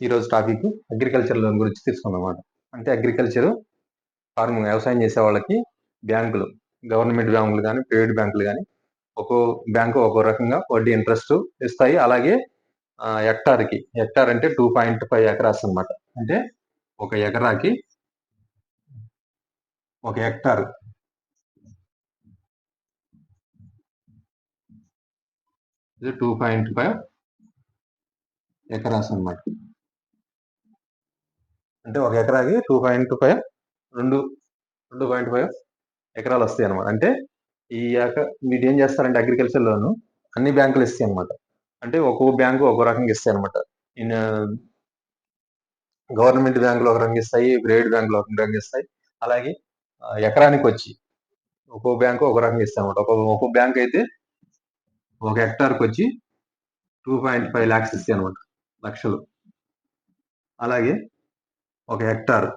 ఈరోజు topic agriculture loan గురించి తీసుకుందాం అంటే అగ్రికల్చర్ ఫార్మింగ్ వ్యవసాయం చేసే వాళ్ళకి బ్యాంకులు గవర్నమెంట్ బ్యాంకులు కానీ ప్రైవేట్ బ్యాంకులు కానీ ఒక్కో బ్యాంకు ఒక్కో రకంగా వడ్డీ ఇంట్రెస్ట్ ఇస్తాయి. అలాగే హెక్టార్కి హెక్టార్ అంటే టూ పాయింట్ ఫైవ్ ఎకరాస్ అనమాట అంటే ఒక ఎకరాకి ఒక హెక్టార్ ఇది టూ పాయింట్ ఫైవ్ ఎకరాస్ అనమాట అంటే ఒక ఎకరాకి టూ పాయింట్ ఫైవ్ రెండు రెండు పాయింట్ ఫైవ్ ఎకరాలు వస్తాయి అనమాట అంటే ఈ యొక్క వీటి ఏం చేస్తారంటే అగ్రికల్చర్ లోను అన్ని బ్యాంకులు ఇస్తాయి అనమాట అంటే ఒక్కో బ్యాంకు ఒక్కో రకంగా ఇస్తాయి అనమాట గవర్నమెంట్ బ్యాంకులు ఒక రంగు ఇస్తాయి ప్రైవేట్ బ్యాంకులు ఒక రంగు ఇస్తాయి. అలాగే ఎకరానికి వచ్చి ఒక్కో బ్యాంకు ఒక రకంగా ఇస్తాయి అనమాట ఒక ఒక్కో బ్యాంక్ అయితే ఒక హెక్టార్కి వచ్చి టూ పాయింట్ ఫైవ్ ల్యాక్స్ ఇస్తాయి అనమాట లక్షలు. అలాగే ఒక హెక్టార్.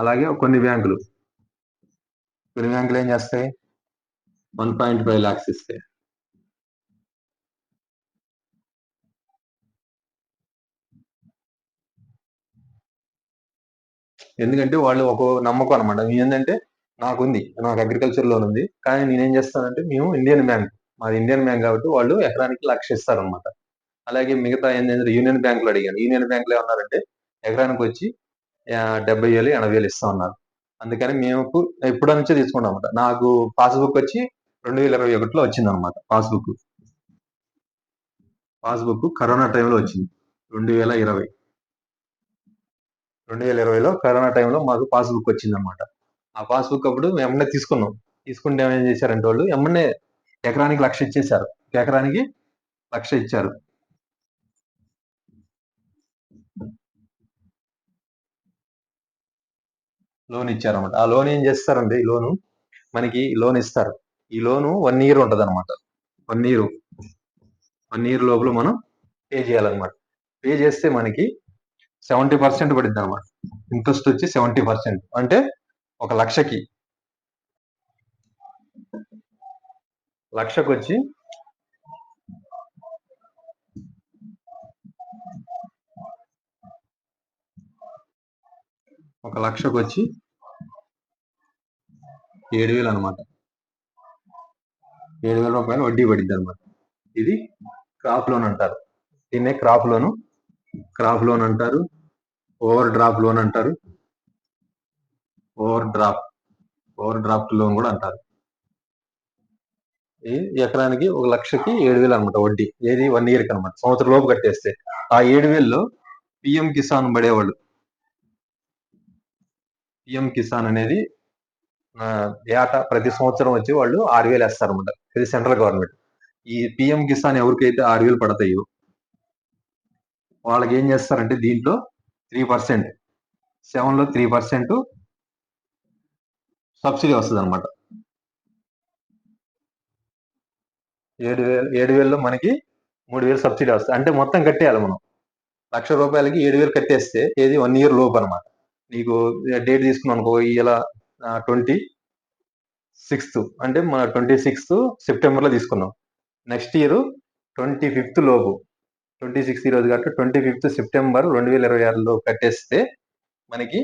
అలాగే కొన్ని బ్యాంకులు. కొన్ని బ్యాంకులు ఏం చేస్తాయి? వన్ పాయింట్ ఫైవ్ ల్యాక్స్ ఇస్తాయి. ఎందుకంటే వాళ్ళు ఒక నమ్మకం అనమాట ఏంటంటే నాకుంది. నాకు అగ్రికల్చర్ లోన్ ఉంది. కానీ నేనేం చేస్తానంటే మేము ఇండియన్ బ్యాంక్. మాది ఇండియన్ బ్యాంక్ కాబట్టి వాళ్ళు ఎకరానికి లక్ష ఇస్తారనమాట అలాగే మిగతా ఏంటంటే యూనియన్ బ్యాంకులు అడిగాను. యూనియన్ బ్యాంకులు ఏమన్నారంటే ఎకరానికి వచ్చి డెబ్బై వేలు ఎనభై వేలు ఇస్తా ఉన్నారు అందుకని మేము ఎప్పుడు నుంచే తీసుకున్నాం అనమాట నాకు పాస్బుక్ వచ్చి రెండు వేల ఇరవై ఒకటిలో వచ్చింది అనమాట పాస్బుక్. పాస్బుక్ కరోనా టైంలో వచ్చింది. రెండు వేల ఇరవై. రెండు వేల ఇరవైలో కరోనా టైంలో మాకు పాస్బుక్ వచ్చింది అనమాట ఆ పాస్బుక్ అప్పుడు మేము ఎమ్మనే తీసుకున్నాం. తీసుకుంటే ఏం చేశారంటే వాళ్ళు ఎమ్మనే ఎకరానికి లక్ష ఇచ్చేశారు. ఎకరానికి లక్ష ఇచ్చారు. లోన్ ఇచ్చారనమాట ఆ లోన్ ఏం చేస్తారండి ఈ లోను మనకి లోన్ ఇస్తారు. ఈ లోను వన్ ఇయర్ ఉంటుంది అనమాట వన్ ఇయర్. వన్ ఇయర్ లోపల మనం పే చేయాలన్నమాట. పే చేస్తే మనకి సెవెంటీ పర్సెంట్ పడింది అనమాట ఇంట్రెస్ట్ వచ్చి సెవెంటీ పర్సెంట్. అంటే ఒక లక్షకి. లక్షకు వచ్చి ఒక లక్షకు వచ్చి ఏడు వేలు అనమాట ఏడు వేల రూపాయలు వడ్డీ పడింది అనమాట ఇది క్రాప్ లోన్ అంటారు. దీన్నే క్రాప్ లోను క్రాప్ లోన్ అంటారు. ఓవర్ డ్రాప్ లోన్ అంటారు. Over drop overdraft loan కూడా అంటారు. ఎకరానికి ఒక లక్షకి ఏడు వేలు అనమాట వడ్డీ. ఏది వన్ ఇయర్కి అనమాట సంవత్సరం లోపు కట్టేస్తే. ఆ ఏడు వేల్లో పిఎం కిసాన్ పడేవాళ్ళు. పిఎం కిసాన్ అనేది ఏటా ప్రతి సంవత్సరం వచ్చి వాళ్ళు ఆరు వేలు వేస్తారన్నమాట ఇది సెంట్రల్ గవర్నమెంట్. ఈ పిఎం కిసాన్ ఎవరికైతే ఆరు వేలు పడతాయో వాళ్ళకి ఏం చేస్తారంటే దీంట్లో త్రీ పర్సెంట్ సెవెన్లో త్రీ పర్సెంట్ సబ్సిడీ వస్తుంది అనమాట ఏడు వేలు ఏడు వేలలో మనకి మూడు వేలు సబ్సిడీ వస్తుంది. అంటే మొత్తం కట్టేయాలి మనం. లక్ష రూపాయలకి ఏడు వేలు కట్టేస్తే ఏది వన్ ఇయర్ లోపు అనమాట నీకు డేట్ తీసుకున్నాం అనుకో ఇలా ట్వంటీ సిక్స్త్. అంటే మన ట్వంటీ సిక్స్త్ సెప్టెంబర్లో తీసుకున్నాం. నెక్స్ట్ ఇయర్ ట్వంటీ ఫిఫ్త్ లోపు. ట్వంటీ సిక్స్త్ ఈరోజు కాబట్టి ట్వంటీ ఫిఫ్త్ సెప్టెంబర్ రెండు వేల ఇరవై ఆరులో కట్టేస్తే మనకి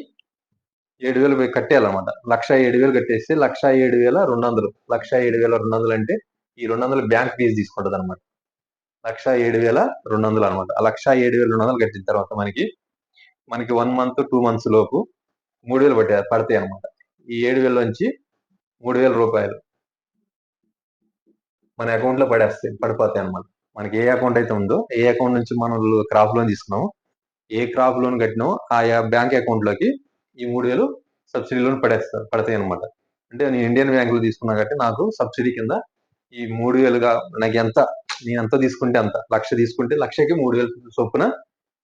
ఏడు వేలు కట్టేయాలన్నమాట. లక్ష ఏడు వేలు కట్టేస్తే లక్ష ఏడు వేల రెండు వందలు. లక్ష ఏడు వేల రెండు వందలు అంటే ఈ రెండు వందలు బ్యాంక్ ఫీజు తీసుకుంటుంది అనమాట లక్ష ఏడు వేల రెండు వందలు అనమాట ఆ లక్ష ఏడు వేల రెండు వందలు కట్టిన తర్వాత మనకి మనకి వన్ మంత్ టూ మంత్స్ లోపు మూడు వేలు పట్టే పడతాయి అనమాట ఈ ఏడు వేల నుంచి మూడు వేల రూపాయలు మన అకౌంట్లో పడేస్తాయి పడిపోతాయి అనమాట మనకి ఏ అకౌంట్ అయితే ఉందో ఏ అకౌంట్ నుంచి మనం క్రాప్ లోన్ తీసుకున్నామో ఏ క్రాప్ లోన్ కట్టినామో ఆ బ్యాంక్ అకౌంట్లోకి ఈ మూడు వేలు సబ్సిడీ లోన్ పడేస్తారు పడతాయి అనమాట అంటే నేను ఇండియన్ బ్యాంకులో తీసుకున్నా కాబట్టి నాకు సబ్సిడీ కింద ఈ మూడు వేలుగా నాకు ఎంత నేను ఎంత తీసుకుంటే అంత లక్ష తీసుకుంటే లక్షకి మూడు వేలు చొప్పున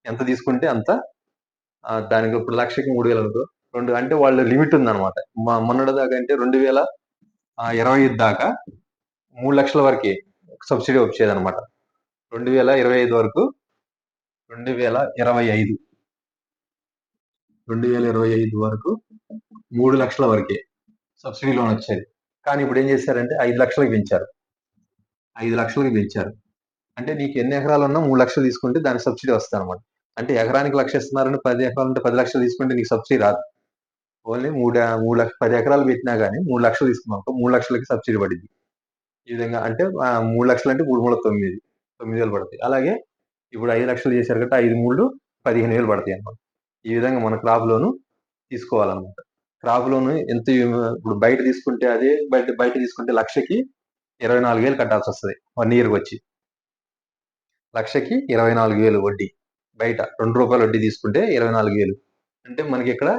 ఎంత తీసుకుంటే అంత దానికి ఇప్పుడు లక్షకి మూడు వేలు అనుకో రెండు అంటే వాళ్ళు లిమిట్ ఉందన్నమాట. మొన్నటి దాకా అంటే రెండు వేల ఇరవై ఐదు దాకా మూడు లక్షల వరకే సబ్సిడీ వచ్చేది అనమాట రెండు వేల ఇరవై ఐదు వరకు రెండు వేల ఇరవై ఐదు. రెండు వేల ఇరవై ఐదు వరకు మూడు లక్షల వరకే సబ్సిడీ లోన్ వచ్చేది. కానీ ఇప్పుడు ఏం చేశారంటే ఐదు లక్షలకు పెంచారు. ఐదు లక్షలకి పెంచారు. అంటే నీకు ఎన్ని ఎకరాలు ఉన్నా మూడు లక్షలు తీసుకుంటే దానికి సబ్సిడీ వస్తుంది అనమాట అంటే ఎకరానికి లక్ష ఇస్తున్నారని పది ఎకరాలు ఉంటే పది లక్షలు తీసుకుంటే నీకు సబ్సిడీ రాదు. ఓన్లీ మూడు మూడు లక్ష పది ఎకరాలు పెట్టినా కానీ మూడు లక్షలు తీసుకున్నాం మూడు లక్షలకి సబ్సిడీ పడింది ఈ విధంగా అంటే మూడు లక్షలు అంటే మూడు మూడు తొమ్మిది తొమ్మిది వేలు పడతాయి. అలాగే ఇప్పుడు ఐదు లక్షలు చేశారు కాబట్టి ఐదు మూడు పదిహేను వేలు పడతాయి అన్నమాట. ఈ విధంగా మన క్రాప్ లోను తీసుకోవాలన్నమాట. క్రాప్ లోను ఎంత ఇప్పుడు బయట తీసుకుంటే అదే బయట బయట తీసుకుంటే లక్షకి ఇరవై నాలుగు వేలు కట్టాల్సి వస్తుంది వన్ ఇయర్కి వచ్చి. లక్షకి ఇరవై నాలుగు వేలు వడ్డీ. బయట రెండు రూపాయలు వడ్డీ తీసుకుంటే ఇరవై నాలుగు వేలు. అంటే మనకి ఇక్కడ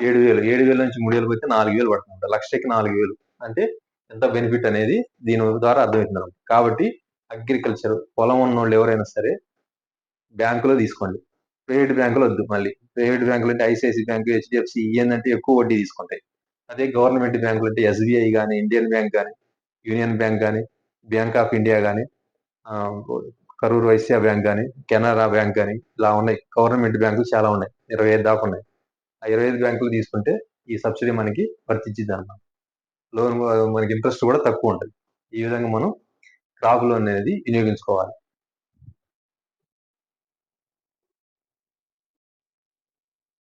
ఏడు వేలు ఏడు వేల నుంచి మూడు వేలు పోతే నాలుగు వేలు పడుతుంది లక్షకి నాలుగు వేలు. అంటే ఎంత బెనిఫిట్ అనేది దీని ద్వారా అర్థమవుతుంది అనమాట కాబట్టి అగ్రికల్చర్ పొలం ఉన్న వాళ్ళు ఎవరైనా సరే బ్యాంకులో తీసుకోండి. ప్రైవేట్ బ్యాంకులు వద్దు మళ్ళీ. ప్రైవేట్ బ్యాంకులు అంటే ఐసిఐసి బ్యాంక్ హెచ్డిఎఫ్సి ఏంటంటే ఎక్కువ వడ్డీ తీసుకుంటాయి. అదే గవర్నమెంట్ బ్యాంకులు అంటే ఎస్బీఐ కానీ ఇండియన్ బ్యాంక్ కానీ యూనియన్ బ్యాంక్ కానీ బ్యాంక్ ఆఫ్ ఇండియా కానీ కరూర్ వైశ్య బ్యాంక్ కానీ కెనరా బ్యాంక్ కానీ ఇలా ఉన్నాయి. గవర్నమెంట్ బ్యాంకులు చాలా ఉన్నాయి. ఇరవై ఐదు దాకా ఉన్నాయి. ఆ ఇరవై ఐదు బ్యాంకులు తీసుకుంటే ఈ సబ్సిడీ మనకి వర్తించింది అన్నమాట లోన్ మనకి ఇంట్రెస్ట్ కూడా తక్కువ ఉంటుంది. ఈ విధంగా మనం క్రాప్ లోన్ అనేది వినియోగించుకోవాలి.